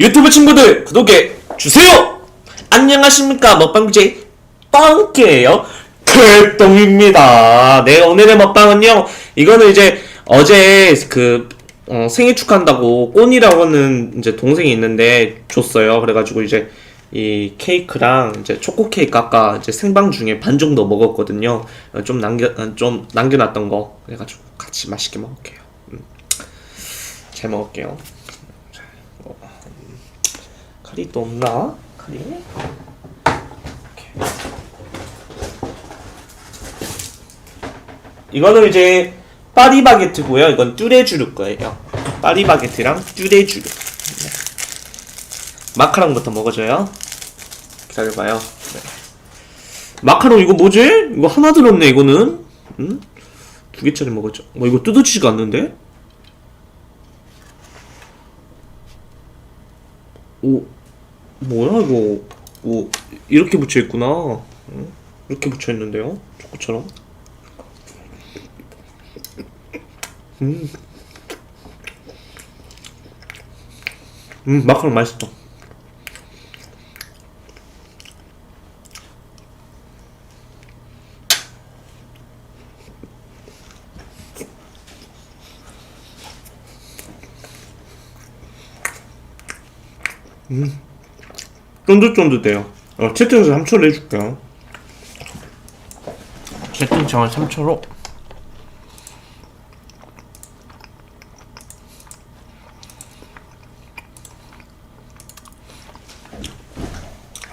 유튜브 친구들 구독해 주세요. 안녕하십니까 먹방 BJ 빵개예요. 개똥입니다. 네 오늘의 먹방은요. 이거는 이제 어제 그 어, 생일 축한다고 꽃이라고 하는 이제 동생이 있는데 줬어요. 그래가지고 이제 이 케이크랑 이제 초코 케이크 아까 이제 생방 중에 반 정도 먹었거든요. 어, 좀 남겨 어, 좀 남겨놨던 거 그래가지고 같이 맛있게 먹을게요. 음. 잘 먹을게요. 칼이 또 없나? 칼이? 이렇게. 이거는 이제 파리바게트고요. 이건 뚜레쥬르 거예요. 파리바게트랑 뚜레쥬르. 네. 마카롱부터 먹어줘요. 기다려봐요. 네. 마카롱 이거 뭐지? 이거 하나 들었네 이거는. 응? 두 개짜리 먹었죠. 뭐 이거 뜯어지지가 않는데? 오 뭐야 이거? 오 이렇게 붙여 있구나. 응? 이렇게 붙여 있는데요? 초코처럼? 음. 음 마카롱 맛있어 쫀득쫀득해요 어, 채팅에서 3초로 해줄게요 채팅창을 3초로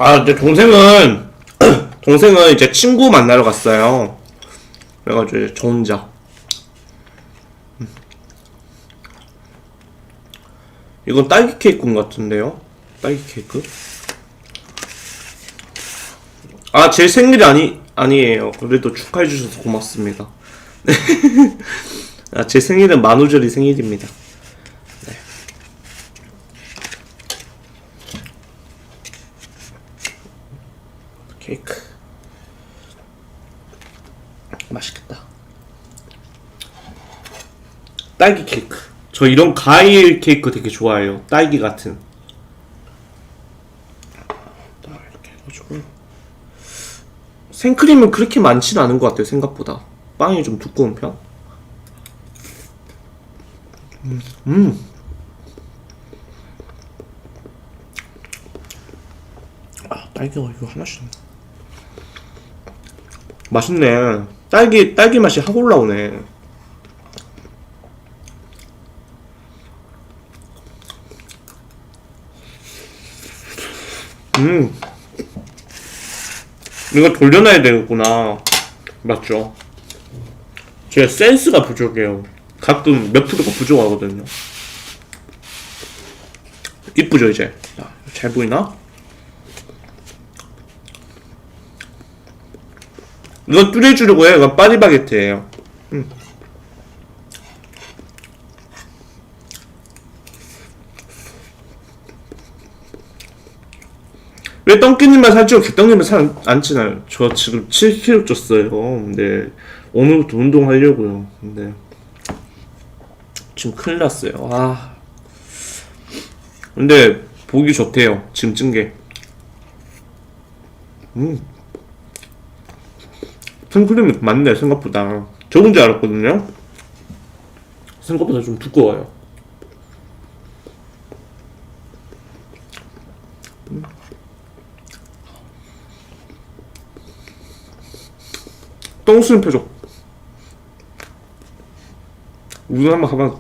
아, 내 동생은 동생은 이제 친구 만나러 갔어요. 그래가지고 이제 저 혼자. 음. 이건 딸기 케이크 같은데요? 딸기 케이크? 아, 제 생일이 아니 아니에요. 그래도 축하해 주셔서 고맙습니다. 아, 제 생일은 만우절이 생일입니다. 케이크. 맛있겠다. 딸기 케이크. 저 이런 과일 케이크 되게 좋아해요. 딸기 같은 딱 이렇게 해가지고 생크림은 그렇게 많진 않은 것 같아요 생각보다 빵이 좀 두꺼운 편 음, 음. 아, 딸기가 이거 하나씩 맛있네. 딸기 딸기 맛이 확 올라오네. 음. 이거 돌려놔야 되겠구나. 맞죠? 제가 센스가 부족해요. 가끔 몇 프로가 부족하거든요. 이쁘죠 이제? 자, 잘 보이나? 이건 뚜레쥬르고 요 이건 파리바게트예요. 음. 왜 똥끼님만 살찌고 개똥님은 살안 찌나요? 저 지금 7kg 쪘어요. 근데 오늘부터 운동하려고요. 근데 지금 큰일 났어요. 아. 근데 보기 좋대요. 지금 찐 게. 음. 생크림이 많네 생각보다 적은 줄 알았거든요 생각보다 좀 두꺼워요 똥 쓰는 표정 우선 한번 가봐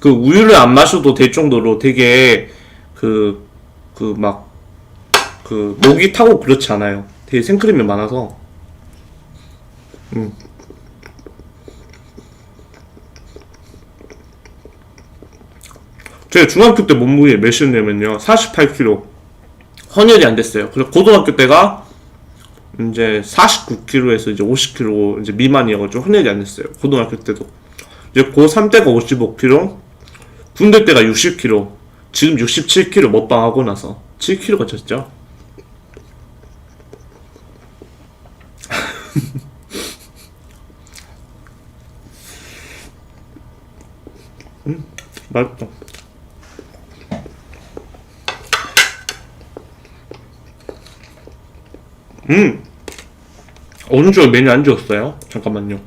그 우유를 안 마셔도 될 정도로 되게 그, 그, 막, 그, 목이 타고 그렇지 않아요. 되게 생크림이 많아서. 음. 제가 중학교 때 몸무게 몇이었냐면요. 48kg. 헌혈이 안 됐어요. 그래서 고등학교 때가 이제 49kg에서 이제 50kg 이제 미만이어가지고 헌혈이 안 됐어요. 고등학교 때도. 이제 고3 때가 55kg, 군대 때가 60kg, 지금 67kg 먹방하고 나서 7kg가 쪘죠. 음, 맛있다. 음, 오른쪽에 메뉴 안 지웠어요? 잠깐만요.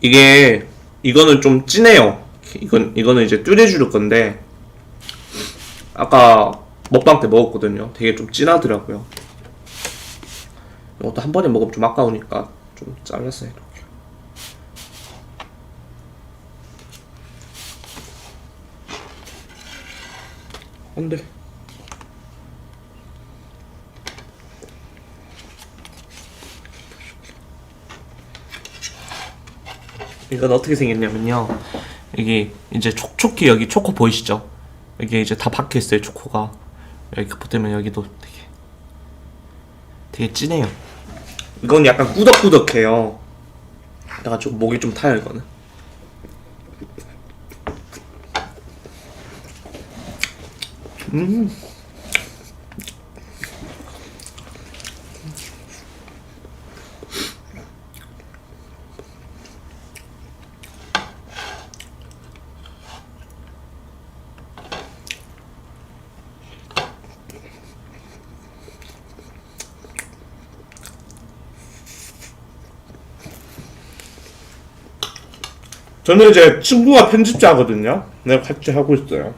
이게 이거는 좀 진해요. 이건 이거는 이제 뚜레쥬르 건데 아까 먹방 때 먹었거든요. 되게 좀 진하더라고요. 이것도 한 번에 먹으면 좀 아까우니까 좀 잘랐어요. 이렇게. 안 돼. 이건 어떻게 생겼냐면요. 여기 이제 촉촉히 여기 초코 보이시죠? 여기 이제 다 박혀 있어요 초코가. 여기 보면 여기도 되게 되게 진해요. 이건 약간 꾸덕꾸덕해요. 좀 목이 좀 타요 이거는. 음. 저는 이제 친구가 편집자거든요. 내가 같이 하고 있어요.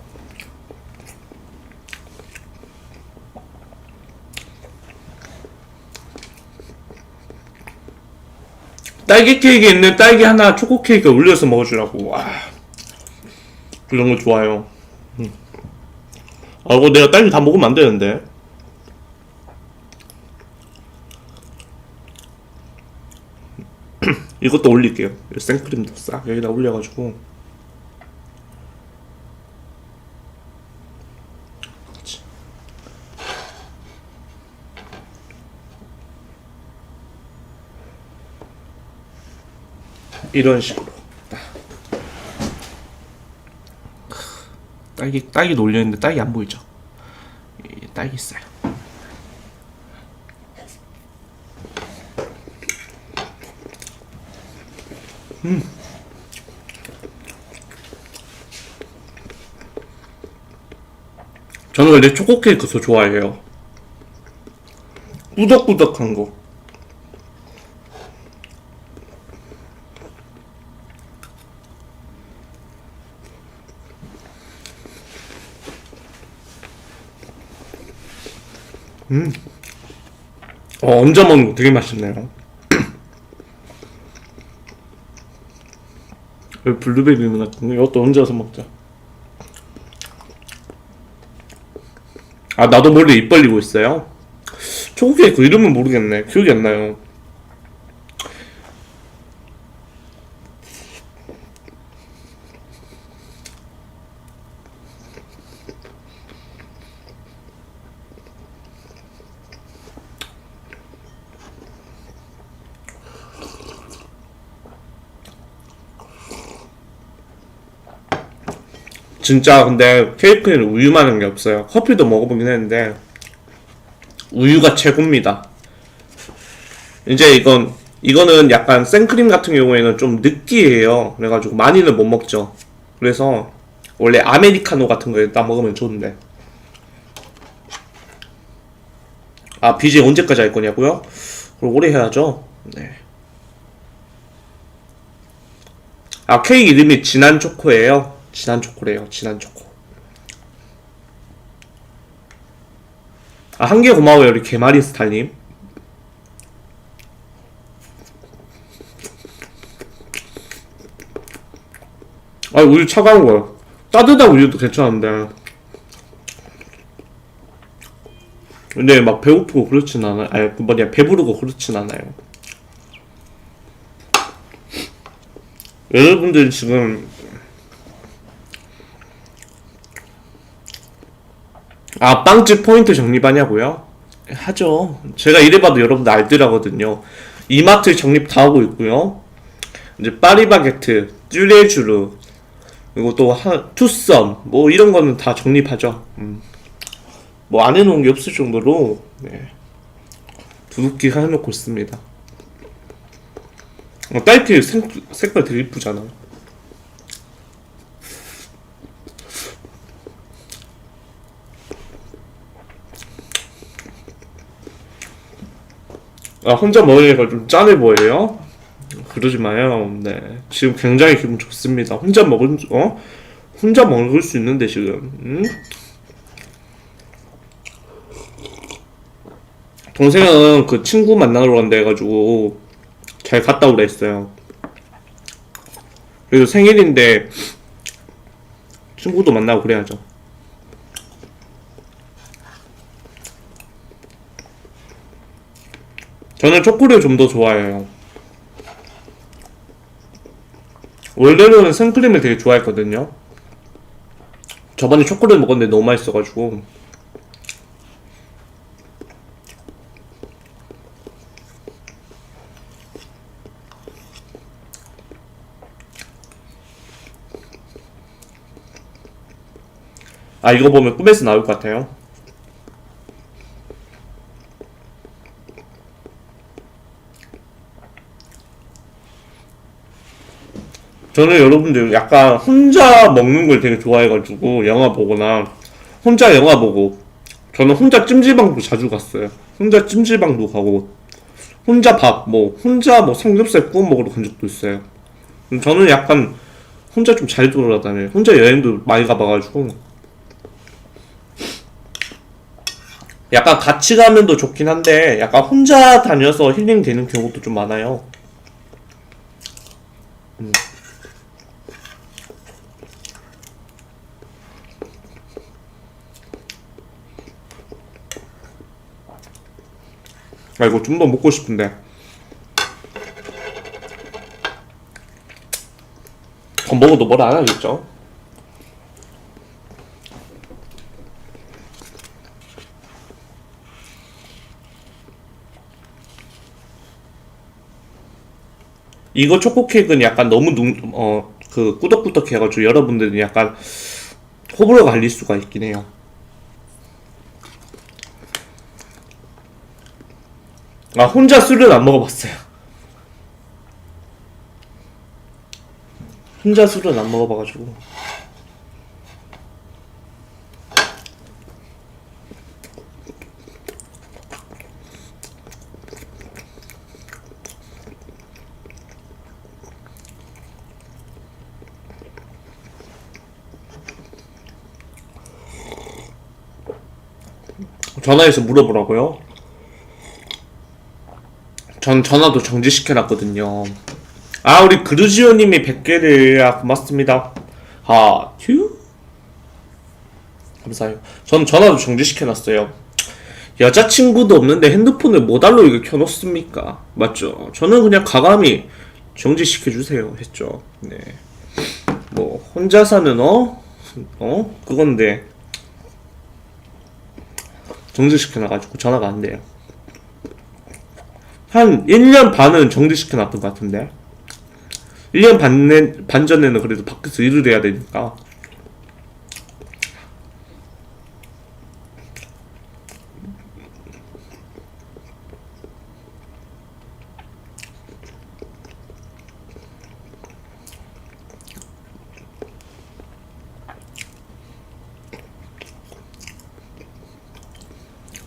딸기 케이크 있는 딸기 하나 초코 케이크 올려서 먹어주라고. 와. 이런 거 좋아요. 음. 아, 이거 내가 딸기 다 먹으면 안 되는데. 이것도 올릴게요. 이 생크림도 싹 여기다 올려가지고. 이런 식으로. 딸기 딸기 올려 있는데 딸기 안 보이죠? 이 딸기 있어요. 저는 원래 초코 케이크 더 좋아해요. 꾸덕꾸덕한 거. 음. 어, 얹어 먹는 거 되게 맛있네요. 여기 블루베리 같은 거 이것도 얹어서 먹자. 아 나도 몰래 입 벌리고 있어요. 초코케이크 그 이름은 모르겠네. 기억이 안 나요. 진짜 근데 케이크에는 우유만 한 게 없어요. 커피도 먹어보긴 했는데 우유가 최고입니다. 이제 이건 이거는 약간 생크림 같은 경우에는 좀 느끼해요. 그래가지고 많이는 못 먹죠. 그래서 원래 아메리카노 같은 거에다 먹으면 좋은데. 아 BJ 언제까지 할 거냐고요? 그럼 오래 해야죠. 네. 아 케이크 이름이 진한 초코예요. 진한 초코래요. 진한 초코. 아, 한 개 고마워요. 우리 개마리 스타님. 아, 우유 차가운 거요. 따뜻한 우유도 괜찮은데. 근데 막 배고프고 그렇진 않아요. 아니, 그 뭐냐, 배부르고 그렇진 않아요. 여러분들 지금 아 빵집 포인트 적립하냐고요? 하죠. 제가 이래봐도 여러분들 알더라거든요. 이마트 적립 다 하고 있고요. 이제 파리바게트, 뚜레쥬르 그리고 또 하, 투썸 뭐 이런 거는 다 적립하죠. 음. 뭐 안 해놓은 게 없을 정도로 네. 두둑히 해놓고 있습니다. 어, 딸기 색, 색깔 되게 이쁘잖아. 아 혼자 먹으니까 좀 짠해 보여요? 그러지 마요. 네 지금 굉장히 기분 좋습니다. 혼자 먹은 어 혼자 먹을 수 있는데 지금 음? 동생은 그 친구 만나러 간다 해가지고 잘 갔다 오라 했어요. 그래도 생일인데 친구도 만나고 그래야죠. 저는 초콜릿 좀더 좋아해요. 원래는 생크림을 되게 좋아했거든요. 저번에 초콜릿 먹었는데 너무 맛있어가지고 아 이거 보면 꿈에서 나올 것 같아요. 저는 여러분들 약간 혼자 먹는 걸 되게 좋아해가지고 영화 보거나 혼자 영화 보고 저는 혼자 찜질방도 자주 갔어요. 혼자 찜질방도 가고 혼자 밥 뭐 혼자 뭐 삼겹살 구워 먹으러 간 적도 있어요. 저는 약간 혼자 좀 잘 돌아다녀요. 혼자 여행도 많이 가봐가지고 약간 같이 가면도 좋긴 한데 약간 혼자 다녀서 힐링 되는 경우도 좀 많아요. 아 이거 좀 더 먹고 싶은데 더 먹어도 뭐라 안 하겠죠? 이거 초코 케이크는 약간 너무 눈, 어, 그 꾸덕꾸덕 해가지고 여러분들은 약간 호불호 갈릴 수가 있긴 해요. 아, 혼자 술은 안 먹어봤어요. 혼자 술은 안 먹어봐가지고. 전화해서 물어보라고요? 전 전화도 정지시켜놨거든요. 아, 우리 그루지오님이 100개를, 아, 고맙습니다. 아, 휴? 감사해요. 전 전화도 정지시켜놨어요. 여자친구도 없는데 핸드폰을 뭐달로 이거 켜놓습니까? 맞죠? 저는 그냥 가감히 정지시켜주세요. 했죠. 네. 뭐, 혼자 사는, 어? 어? 그건데. 정지시켜놔가지고 전화가 안 돼요. 한 1년 반은 정지시켜 놨던 것 같은데. 1년 반, 내, 반 전에는 그래도 밖에서 일을 해야 되니까.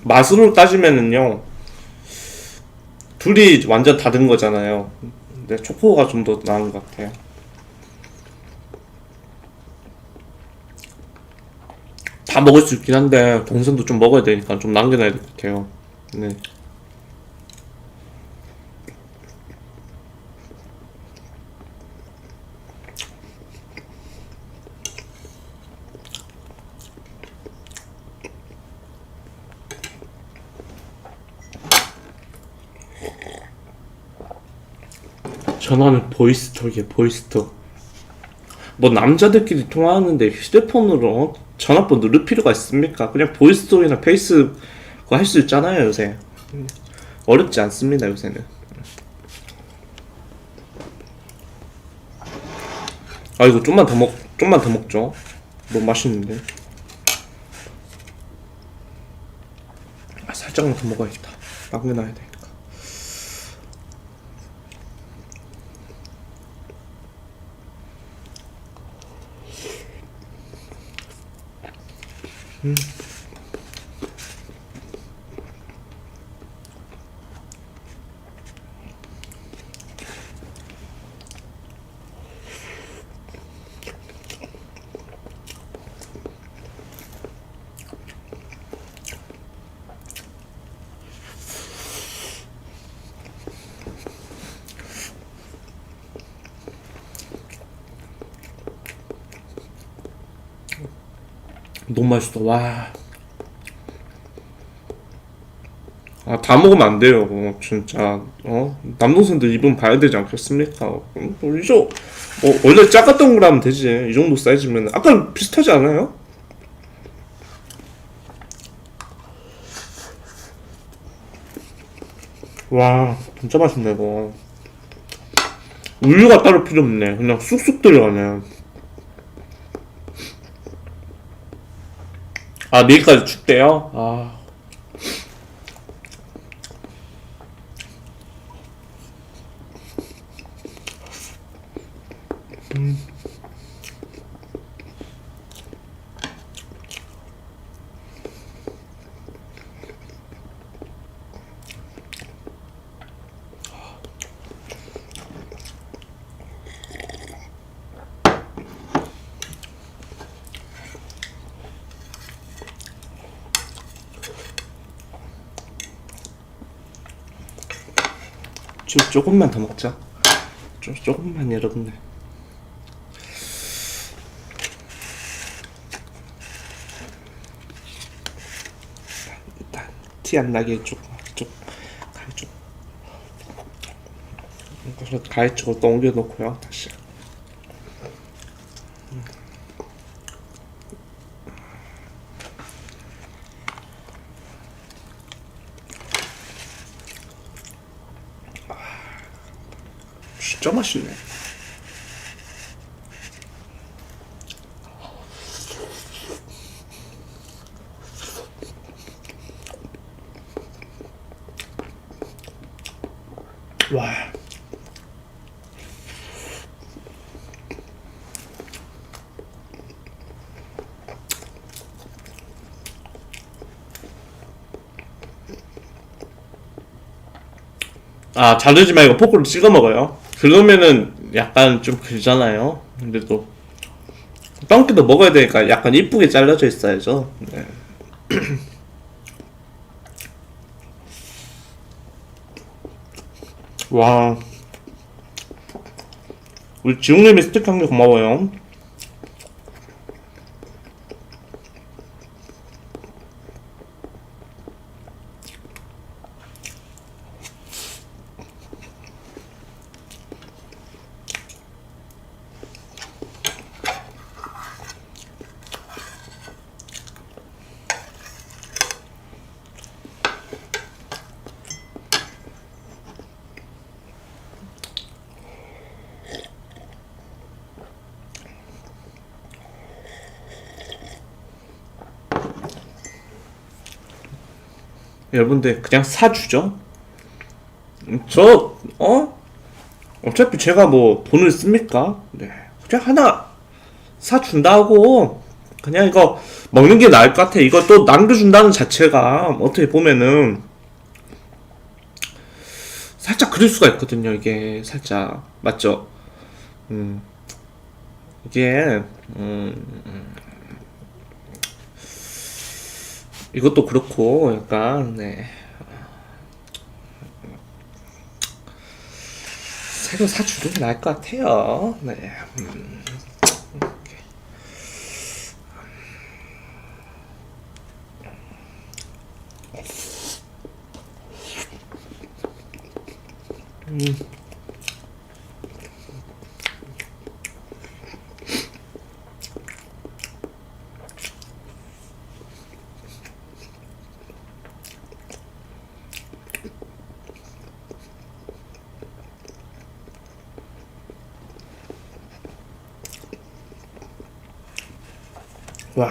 맛으로 따지면은요 둘이 완전 다른 거잖아요. 근데 초코가 좀 더 나은 것 같아요. 다 먹을 수 있긴 한데 동생도 좀 먹어야 되니까 좀 남겨놔야 될 것 같아요. 네. 전화는 보이스톡이에요, 보이스톡. 뭐 남자들끼리 통화하는데 휴대폰으로 어? 전화번 누를 필요가 있습니까? 그냥 보이스톡이나 페이스 그거 할 수 있잖아요, 요새. 음, 어렵지 않습니다, 요새는. 아 이거 좀만 더 먹, 좀만 더 먹죠. 너무 맛있는데. 살짝만 더 먹어야겠다. 남겨놔야 되 너무 맛있어. 와. 아, 다 먹으면 안 돼요. 어, 진짜. 어? 남동생들 입은 봐야 되지 않겠습니까? 음, 뭐, 이 정도, 뭐, 원래 작았던 거라면 되지. 이 정도 사이즈면. 아까 비슷하지 않아요? 와, 진짜 맛있네, 이거. 우유가 따로 필요 없네. 그냥 쑥쑥 들어가네. 아, 내일까지 춥대요? 아. 좀 조금만 더 먹자. 좀 조금만 여러분들. 일단 티 안 나게 쪽, 쪽, 가위 쪽. 가위 쪽으로 또 옮겨놓고요. 다시. 진짜 맛있네. 와. 아, 자르지 말고 포크로 찍어 먹어요. 그러면은 약간 좀 그잖아요. 근데 또 떡기도 먹어야 되니까 약간 이쁘게 잘라져 있어야죠. 네. 와. 우리 지웅님이 스티커 한개 고마워요. 여러분들 그냥 사주죠. 음, 저 어? 어차피 제가 뭐 돈을 씁니까? 네. 그냥 하나 사준다고 그냥 이거 먹는 게 나을 것 같아. 이거 또 남겨준다는 자체가 어떻게 보면은 살짝 그럴 수가 있거든요. 이게 살짝 맞죠? 음 이게 음 이것도 그렇고 약간 네 새로 사주는 게 나을 것 같아요. 네. 음. 와.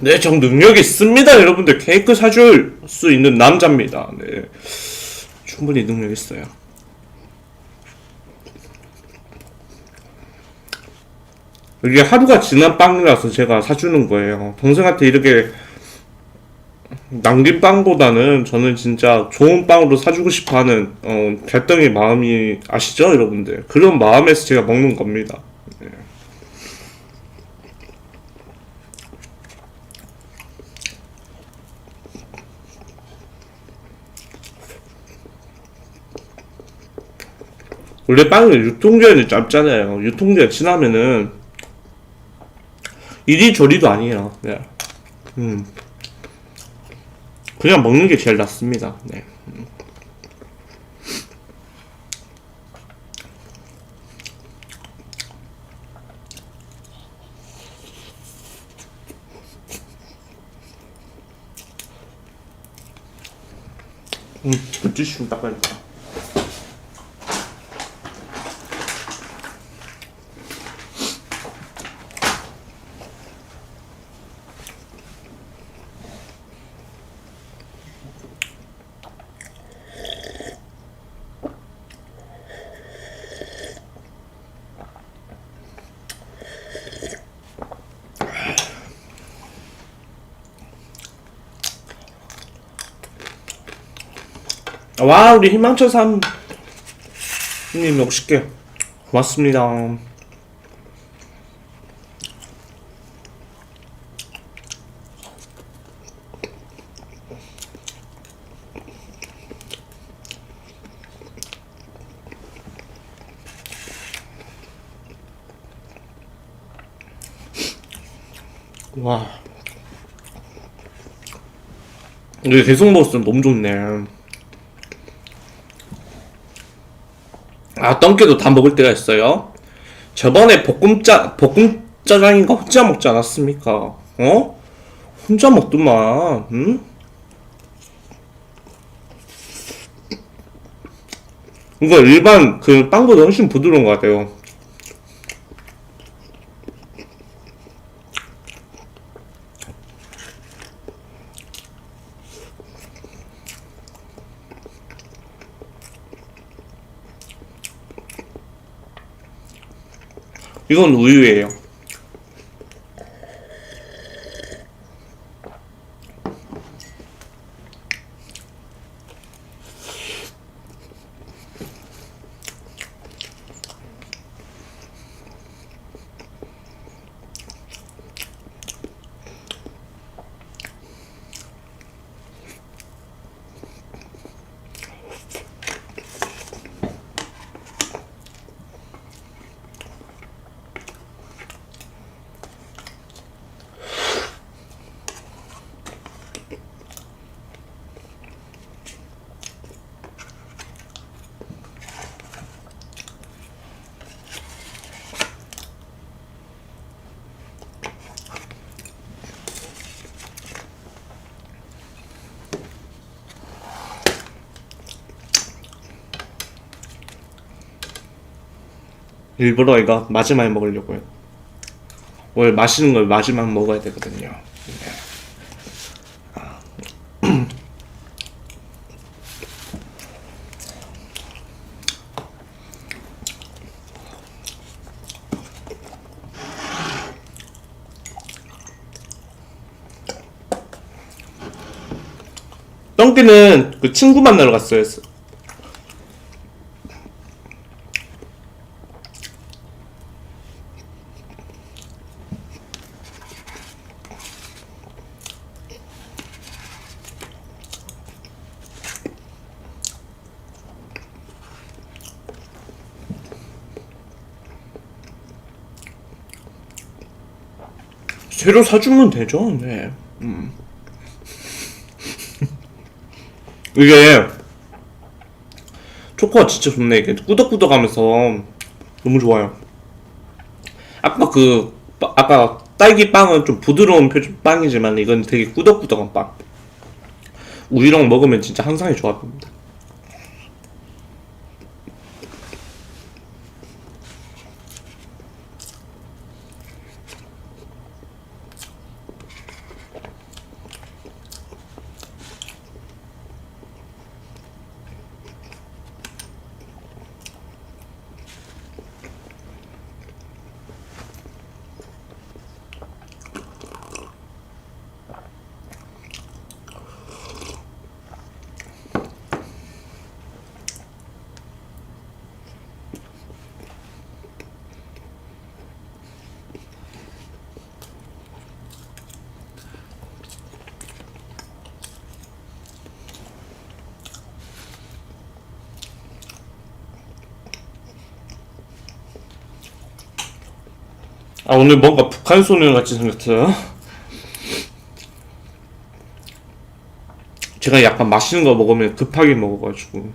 네, 정 능력이 있습니다, 여러분들. 케이크 사줄 수 있는 남자입니다. 네. 충분히 능력 있어요. 이게 하루가 지난 빵이라서 제가 사주는 거예요. 동생한테 이렇게 남긴 빵보다는 저는 진짜 좋은 빵으로 사주고 싶어 하는, 어, 별덩이 마음이 아시죠, 여러분들? 그런 마음에서 제가 먹는 겁니다. 네. 원래 빵은 유통기한이 짧잖아요. 유통기한 지나면은 이리 저리도 아니에요. 네. 음. 그냥 먹는 게 제일 낫습니다. 네. 음. 음, 물티슈 좀 닦아야겠다. 와 우리 희망철 삼님 60개 고맙습니다. 와. 이게 계속 먹었으면 너무 좋네 아, 똥개도 다 먹을 때가 있어요. 저번에 볶음짜, 볶음짜장인가 혼자 먹지 않았습니까? 어? 혼자 먹더만, 응? 이거 일반 그 빵보다 훨씬 부드러운 것 같아요. 이건 우유예요. 일부러 이거 마지막에 먹으려고요. 원래 맛있는 걸 마지막 먹어야 되거든요. 네. 똥띠는 그 친구 만나러 갔어요. 새로 사주면 되죠. 네. 음. 이게 초코가 진짜 좋네. 이게 꾸덕꾸덕하면서 너무 좋아요. 아까 그 빠- 아까 딸기 빵은 좀 부드러운 표- 빵이지만 이건 되게 꾸덕꾸덕한 빵. 우유랑 먹으면 진짜 항상의 조합입니다. 아 오늘 뭔가 북한 소년 같이 생겼어요. 제가 약간 맛있는 거 먹으면 급하게 먹어가지고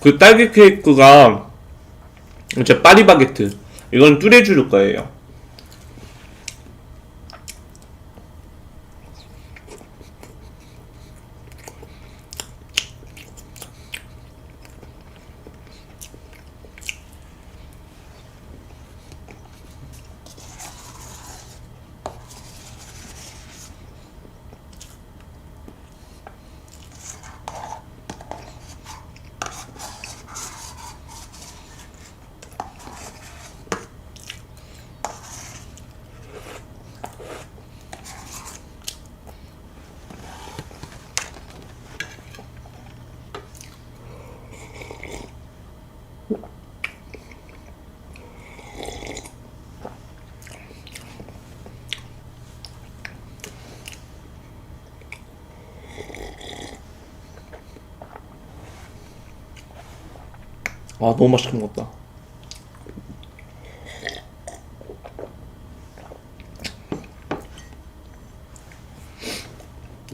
그 딸기 케이크가 이제 파리바게트 이건 뚜레쥬르 거예요. 아 너무 맛있게 먹었다.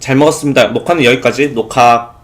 잘 먹었습니다. 녹화는 여기까지. 녹화